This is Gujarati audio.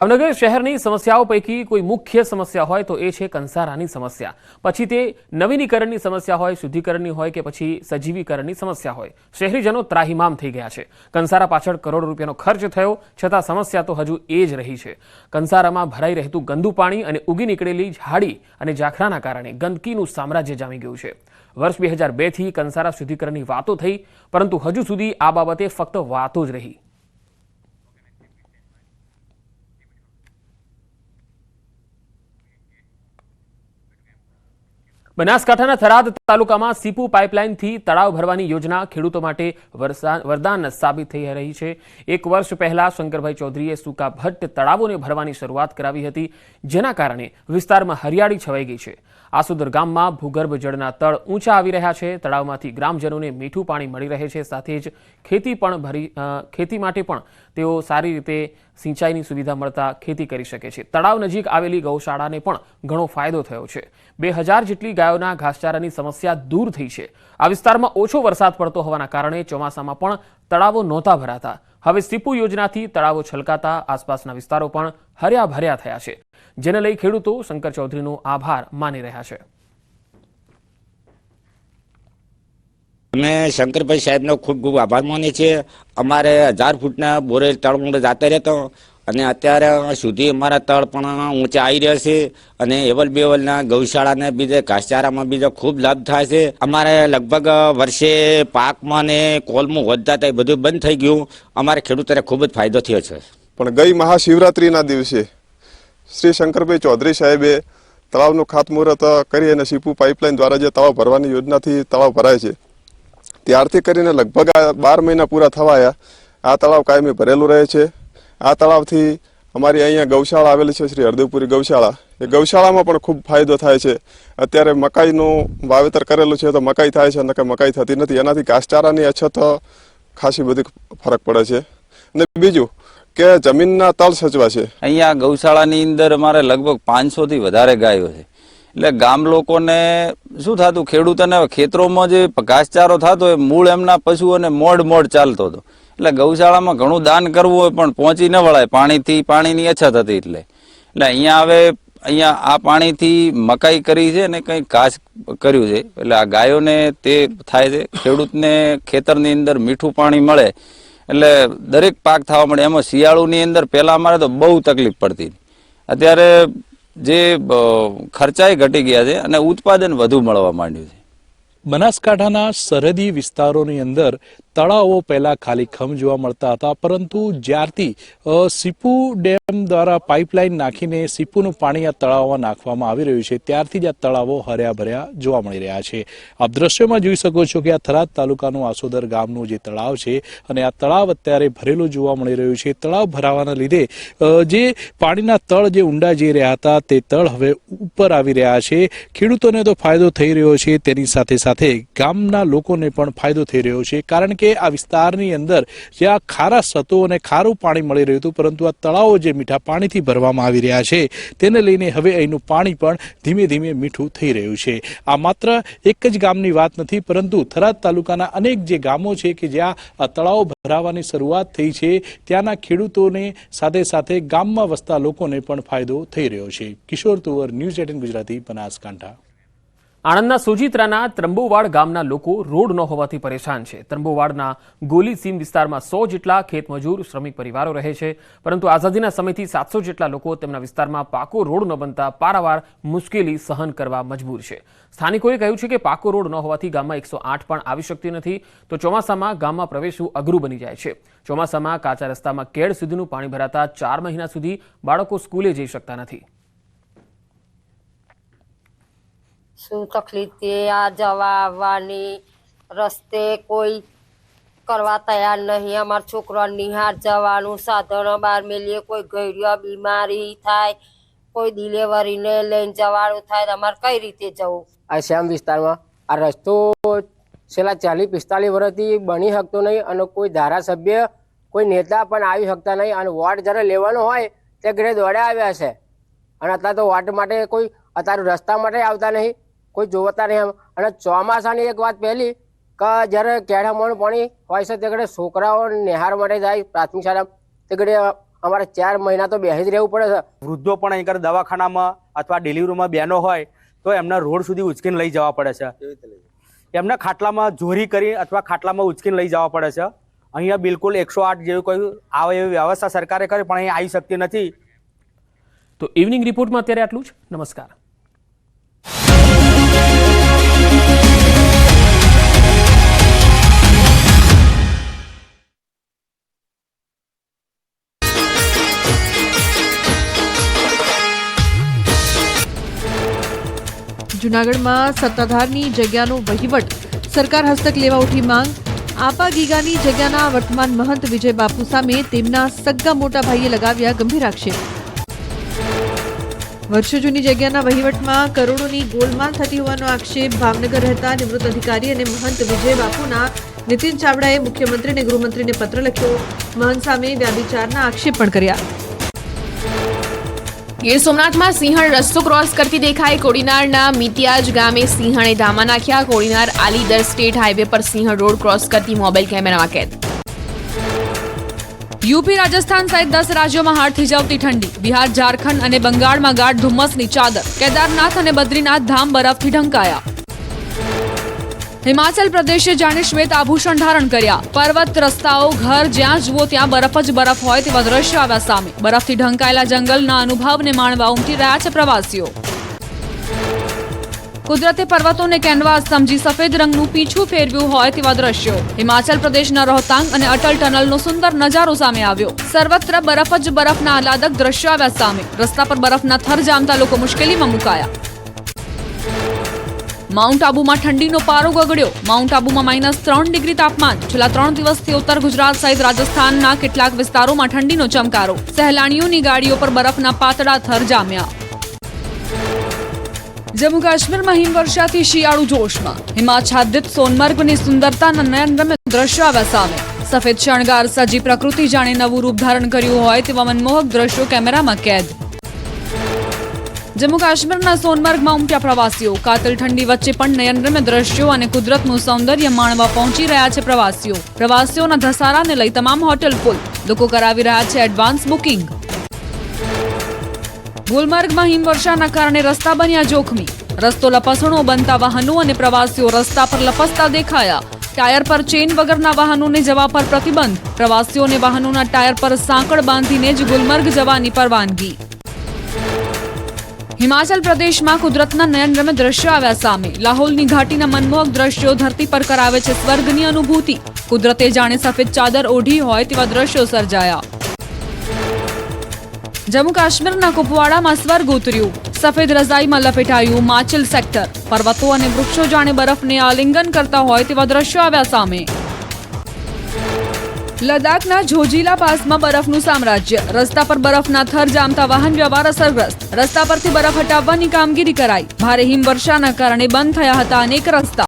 ભાવનગર શહેરની સમસ્યાઓ પૈકી કોઈ મુખ્ય સમસ્યા હોય તો એ છે કંસારાની સમસ્યા. પછી તે નવીનીકરણની સમસ્યા હોય, શુદ્ધિકરણની હોય કે પછી સજીવીકરણની સમસ્યા હોય. શહેરીજનો ત્રાહિમામ થઈ ગયા છે. કંસારા પાછળ કરોડો રૂપિયાનો ખર્ચ થયો, છતાં સમસ્યા તો હજુ એ જ રહી છે. કંસારામાં ભરાઈ રહેતું ગંદુ પાણી અને ઉગી નીકળેલી ઝાડી અને ઝાખરાના કારણે ગંદકીનું સામ્રાજ્ય જામી ગયું છે. વર્ષ બે હજાર બેથી કંસારા શુદ્ધિકરણની વાતો થઈ, પરંતુ હજુ સુધી આ બાબતે ફક્ત વાતો જ રહી. બનાસકાંઠાના થરાદ તાલુકામાં સીપુ પાઇપલાઇનથી તળાવ ભરવાની યોજના ખેડૂતો માટે વરદાન સાબિત થઈ રહી છે. એક વર્ષ પહેલા શંકરભાઈ ચૌધરીએ સૂકા ભટ્ટ તળાવોને ભરવાની શરૂઆત કરાવી હતી, જેના કારણે વિસ્તારમાં હરિયાળી છવાઈ ગઈ છે. આસુદર ગામમાં ભૂગર્ભ જળના તળ ઊંચા આવી રહ્યા છે. તળાવમાંથી ગ્રામજનોને મીઠું પાણી મળી રહે છે. સાથે જ ખેતી પણ ભરી ખેતી માટે પણ તેઓ સારી રીતે સિંચાઈની સુવિધા મળતા ખેતી કરી શકે છે. તળાવ નજીક આવેલી ગૌશાળાને પણ ઘણો ફાયદો થયો છે. બે હજાર જેટલી ગાયોના ઘાસચારાની સમસ્યા દૂર થઈ છે. આ વિસ્તારમાં ઓછો વરસાદ પડતો હોવાના કારણે ચોમાસામાં પણ તળાવો નહોતા ભરાતા. હવે સીપુ યોજનાથી તળાવો છલકાતા આસપાસના વિસ્તારો પણ હર્યા ભર્યા થયા છે. જેને લઈ ખેડૂતો શંકર ચૌધરીનો આભાર માની રહ્યા છે. અમે શંકરભાઈ સાહેબનો ખૂબ ખૂબ આભાર માનીએ છીએ. અમારે હજાર ફૂટના બોરેલ તળ જાતે રહેતો. અને અત્યારે સુધી અમારા તળ પણ ઊંચા આવી રહ્યા છે. અને એવલ બેવલના ગૌશાળાને બીજે ઘાસચારામાં બીજો ખૂબ લાભ થાય છે. અમારે લગભગ વર્ષે પાકમાં ને કોલમાં વધતા થાય બધું બંધ થઈ ગયું. અમારે ખેડૂતોને ખૂબ જ ફાયદો થયો છે. પણ ગઈ મહાશિવરાત્રિના દિવસે શ્રી શંકરભાઈ ચૌધરી સાહેબે તળાવનું ખાતમુહૂર્ત કરી અને સીપુ પાઇપલાઇન દ્વારા જે તળાવ ભરવાની યોજનાથી તળાવ ભરાય છે. ત્યારથી કરીને લગભગ આ બાર મહિના પૂરા થવાયા. આ તળાવ કાયમી ભરેલું રહે છે. આ તળાવથી અમારી અહીંયા ગૌશાળા આવેલી છે શ્રી હરદેવપુરી ગૌશાળા. એ ગૌશાળામાં પણ ખૂબ ફાયદો થાય છે. અત્યારે મકાઈનું વાવેતર કરેલું છે તો મકાઈ થાય છે, નકર મકાઈ થતી નથી. એનાથી ઘાસચારાની અછત ખાસી બધી ફરક પડે છે. અને બીજું કે જમીનના તળ સચવા છે અહીંયા ગૌશાળાની અંદર અમારે લગભગ પાંચસો થી વધારે ગાયો છે. એટલે ગામ લોકોને શું થતું, ખેડૂતોને ખેતરોમાં જે ઘાસચારો થતો એ મૂળ એમના પશુઓને મોડ મોડ ચાલતો હતો. એટલે ગૌશાળામાં ઘણું દાન કરવું હોય, પણ પહોંચી ન વળાય. પાણીથી, પાણીની અછત હતી એટલે. એટલે અહીંયા હવે, અહીંયા આ પાણીથી મકાઈ કરી છે અને કંઈ ઘાસ કર્યું છે. એટલે આ ગાયોને તે થાય છે. ખેડૂતને ખેતરની અંદર મીઠું પાણી મળે. એટલે દરેક પાક થવા મળે એમાં શિયાળુની અંદર પહેલાં અમારે તો બહુ તકલીફ પડતી અત્યારે જે ખર્ચાએ ઘટી ગયા છે અને ઉત્પાદન વધુ મળવા માંડ્યું છે. બનાસકાંઠાના સરહદી વિસ્તારોની અંદર તળાવો પહેલા ખાલીખમ જોવા મળતા હતા, પરંતુ જ્યારથી સીપુ ડેમ દ્વારા પાઇપલાઇન નાખીને સીપુનું પાણી આ તળાવમાં નાખવામાં આવી રહ્યું છે, ત્યારથી જ આ તળાવો હર્યા ભર્યા જોવા મળી રહ્યા છે. આપ દ્રશ્યોમાં જોઈ શકો છો કે આ થરાદ તાલુકાનું આસોદર ગામનું જે તળાવ છે અને આ તળાવ અત્યારે ભરેલું જોવા મળી રહ્યું છે. તળાવ ભરાવાના લીધે જે પાણીના તળ જે ઊંડા જઈ રહ્યા હતા તે તળ હવે ઉપર આવી રહ્યા છે. ખેડૂતોને તો ફાયદો થઈ રહ્યો છે, તેની સાથે સાથે ગામના લોકોને પણ ફાયદો થઈ રહ્યો છે. કારણ કે આ વિસ્તારની અંદર જ્યાં ખારા સતો અને ખારું પાણી મળી રહ્યું હતું, પરંતુ આ તળાવો જે મીઠા પાણીથી ભરવામાં આવી રહ્યા છે, તેને લઈને હવે અહીંનું પાણી પણ ધીમે ધીમે મીઠું થઈ રહ્યું છે. આ માત્ર એક જ ગામની વાત નથી, પરંતુ થરાદ તાલુકાના અનેક જે ગામો છે કે જ્યાં આ તળાવો ભરાવાની શરૂઆત થઈ છે, ત્યાંના ખેડૂતોને સાથે સાથે ગામમાં વસતા લોકોને પણ ફાયદો થઈ રહ્યો છે. Kishor Tuvar, news eighteen Gujarati, Banaskantha. આણંદના સુજિત્રાના ત્રંબુવાડ ગામના લોકો રોડ ન હોવાથી પરેશાન છે. ત્રંબુવાડના ગોલી સીમ વિસ્તારમાં સો જેટલા ખેતમજૂર, શ્રમિક પરિવારો રહે છે. પરંતુ આઝાદીના સમયથી સાતસો જેટલા લોકો તેમના વિસ્તારમાં પાકો રોડ ન બનતા પારાવાર મુશ્કેલી સહન કરવા મજબૂર છે. સ્થાનિકોએ કહ્યું છે કે પાકો રોડ ન હોવાથી ગામમાં એકસો આઠ પણ આવી શકતી નથી. તો ચોમાસામાં ગામમાં પ્રવેશવું અઘરું બની જાય છે. ચોમાસામાં કાચા રસ્તામાં કેળ સુધીનું પાણી ભરાતા ચાર મહિના સુધી બાળકો સ્કૂલે જઈ શકતા નથી. શું તકલીફ તે આ જવા આવવાની રસ્તે કોઈ કરવા તૈયાર નહીં. અમારા છોકરા નિહાર જવાનું સાધન બહાર મેલીએ. કોઈ ગયડ્યો બીમારી થાય, કોઈ ડિલેવરીને લઈને જવાનું થાય અમારે કઈ રીતે જવું? આ શ્યામ વિસ્તારમાં આ રસ્તો છેલ્લા ચાલીસ પિસ્તાલીસ વર્ષથી બની શકતો નહીં અને કોઈ ધારાસભ્ય, કોઈ નેતા પણ આવી શકતા નહીં અને વોર્ડ જ્યારે લેવાનો હોય તે ઘરે દોડે આવ્યા છે. અને અત્યારે તો વોર્ડ માટે કોઈ, અત્યારે રસ્તા માટે આવતા નહીં. કોઈ જોવતા નહીં એમ. અને ચોમાસાની એક વાત પહેલી કે જ્યારે કેળામાં પાણી હોય છે તે ઘડે છોકરાઓ નિહાર માટે જાય પ્રાથમિક શાળા તે ઘડે અમારે ચાર મહિના તો બેસી જ રહેવું પડે છે. વૃદ્ધો પણ અહીં દવાખાનામાં અથવા ડિલિવરીમાં બહેનો હોય તો એમને રોડ સુધી ઉચકીને લઈ જવા પડે છે. એમને ખાટલામાં જોરી કરી અથવા ખાટલામાં ઉચકીને લઈ જવા પડે છે. અહીંયા બિલકુલ એકસો આઠ જેવી કોઈ આવે એવી વ્યવસ્થા સરકારે કરી પણ અહીં આવી શકતી નથી. તો ઇવનિંગ રિપોર્ટમાં અત્યારે આટલું જ. નમસ્કાર. જૂનાગઢમાં સત્તાધારની જગ્યાનો વહીવટ. સરકાર હસ્તક લેવા ઉઠી માંગ. આપા ગીગાની જગ્યાના વર્તમાન મહંત વિજય બાપુ સામે તેમના સગા મોટા ભાઈએ લગાવ્યા ગંભીર આક્ષેપ. વર્ષો જૂની જગ્યાના વહીવટમાં કરોડોની ગોલમાલ થતી હોવાનો આક્ષેપ ભાવનગર રહેતા નિવૃત્ત અધિકારી અને મહંત વિજય બાપુના. નીતિન ચાવડાએ મુખ્યમંત્રી અને ગૃહમંત્રીને પત્ર લખ્યો. મહંત સામે વ્યાભિચારના આક્ષેપ પણ કર્યા. ગીર સોમનાથમાં સિંહણ રસ્તો ક્રોસ કરતી દેખાઈ. કોડીનારના મિતિયાજ ગામે સિંહણે ધામા નાખ્યા. કોડીનાર આલીદર સ્ટેટ હાઈવે પર સિંહણ રોડ ક્રોસ કરતી મોબાઈલ કેમેરામાં કેદ. યુપી, રાજસ્થાન સહિત દસ રાજ્યોમાં હાડ થીજાવતી ઠંડી. બિહાર, ઝારખંડ અને બંગાળમાં ગાઢ ધુમ્મસની ચાદર. કેદારનાથ અને બદ્રીનાથ ધામ બરફથી ઢંકાયા. હિમાચલ પ્રદેશે જાણે શ્વેત આભૂષણ ધારણ કર્યા. પર્વત, રસ્તાઓ, ઘર જ્યાં જુઓ ત્યાં બરફ જ બરફ હોય તેવા દ્રશ્યો આવ્યા સામે. બરફથી ઢંકાયેલા જંગલના અનુભવને માણવા ઉમટી રહ્યા છે પ્રવાસીઓ. કુદરતે પર્વતોને કેનવાસ સમજી સફેદ રંગનું પીછું ફેરવ્યું હોય તેવા દ્રશ્યો. હિમાચલ પ્રદેશના રોહતાંગ અને અટલ ટનલનો સુંદર નજારો સામે આવ્યો. સર્વત્ર બરફ જ બરફના આહલાદક દ્રશ્યો આવ્યા સામે. રસ્તા પર બરફના થર જામતા લોકો મુશ્કેલીમાં મુકાયા. માઉન્ટ આબુમાં ઠંડીનો પારો ગગડ્યો. માઉન્ટ આબુમાં માઇનસ ત્રણ ડિગ્રી તાપમાન. છેલ્લા ત્રણ દિવસથી ઉત્તર ગુજરાત સહિત રાજસ્થાનના કેટલાક વિસ્તારોમાં ઠંડીનો ચમકારો. સહેલાણીઓની ગાડીઓ પર બરફના પાતળા થર જામ્યા. જમ્મુ કાશ્મીરમાં હિમવર્ષાથી શિયાળુ જોશમાં. હિમાચ્છાદિત સોનમર્ગની સુંદરતાના નયનરમ્ય દ્રશ્યો આવ્યા સામે. સફેદ શણગાર સજી પ્રકૃતિ જાણે નવું રૂપ ધારણ કર્યું હોય તેવા મનમોહક દ્રશ્યો કેમેરામાં કેદ. જમ્મુ કાશ્મીરના સોનમર્ગમાં ઉમટ્યા પ્રવાસીઓ. કાતલ ઠંડી વચ્ચે પણ નયનરમ્ય દ્રશ્યો અને કુદરતનું સૌંદર્ય માણવા પહોંચી રહ્યા છે પ્રવાસીઓ. પ્રવાસીઓના ધસારાને લઈ તમામ હોટેલ ફૂલ. લોકો કરાવી રહ્યા છે એડવાન્સ બુકિંગ. ગુલમર્ગમાં હિમવર્ષાના કારણે રસ્તા બન્યા જોખમી. રસ્તો લપસણો બનતા વાહનો અને પ્રવાસીઓ રસ્તા પર લપસતા દેખાયા. ટાયર પર ચેન વગરના વાહનોને જવા પર પ્રતિબંધ. પ્રવાસીઓને વાહનોના ટાયર પર સાંકળ બાંધીને જ ગુલમર્ગ જવાની પરવાનગી. હિમાચલ પ્રદેશમાં કુદરતના નયનરમ્ય દ્રશ્યો આવ્યા સામે. લાહોલની ઘાટીના મનમોહક દ્રશ્યો ધરતી પર કરાવે છે સ્વર્ગની અનુભૂતિ. કુદરતે જાણે સફેદ ચાદર ઓઢી હોય તેવા દ્રશ્યો સર્જાયા. જમ્મુ કાશ્મીરના કુપવાડામાં સ્વર્ગ ઉતર્યું. સફેદ રજાઈમાં લપેટાયું માચલ સેક્ટર. પર્વતો અને વૃક્ષો જાણે બરફને આલિંગન કરતા હોય તેવા દ્રશ્યો આવ્યા સામે. લદ્દાખના જોજીલા પાસમાં બરફનું સામ્રાજ્ય. રસ્તા પર બરફના થર જામતા વાહન વ્યવહાર અસરગ્રસ્ત. રસ્તા પરથી બરફ હટાવવાની કામગીરી કરાઈ. ભારે હિમવર્ષાના કારણે બંધ થયા હતા અનેક રસ્તા.